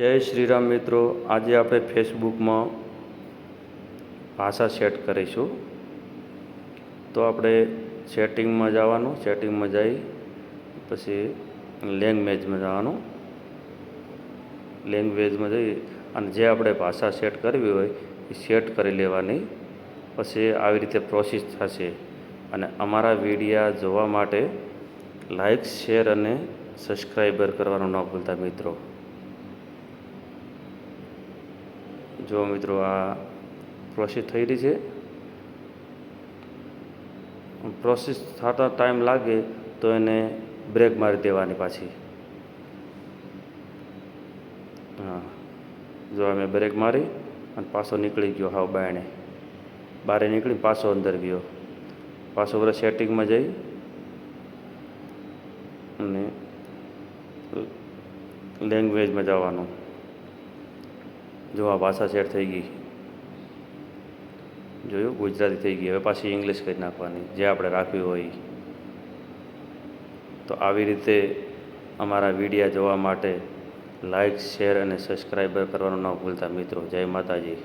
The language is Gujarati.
જય શ્રીરામ મિત્રો. આજે આપણે ફેસબુકમાં ભાષા સેટ કરીશું. તો આપણે સેટિંગમાં જવાનું, સેટિંગમાં જઈ પછી લેંગ્વેજમાં જવાનું. લેંગ્વેજમાં જઈ અને જે આપણે ભાષા સેટ કરવી હોય એ સેટ કરી લેવાની. પછી આવી રીતે પ્રોસેસ થશે. અને અમારા વિડીયા જોવા માટે લાઇક શેર અને સબસ્ક્રાઈબર કરવાનું ન ભૂલતા મિત્રો. જો મિત્રો આ પ્રોસેસ થઈ રહી છે. પ્રોસેસ થતા ટાઈમ લાગે તો એને બ્રેક મારી દેવાની પાછી. હા. જો અમે બ્રેક મારી અને પાછો નીકળી ગયો હાવ બાયણે. બારે નીકળી પાછો અંદર ગયો. પાછો બધા સેટિંગમાં જઈ. અને લેંગ્વેજમાં જવાનું. જો આ ભાષા સેટ થઈ ગઈ. જોયું? ગુજરાતી થઈ ગઈ. હવે પાછી ઇંગ્લિશ કરી નાખવાની. જે આપણે રાખવી હોય તો આવી રીતે અમારા વિડીયા જોવા માટે લાઇક શેર અને સબસ્ક્રાઈબર કરવાનું ન ભૂલતા મિત્રો. જય માતાજી.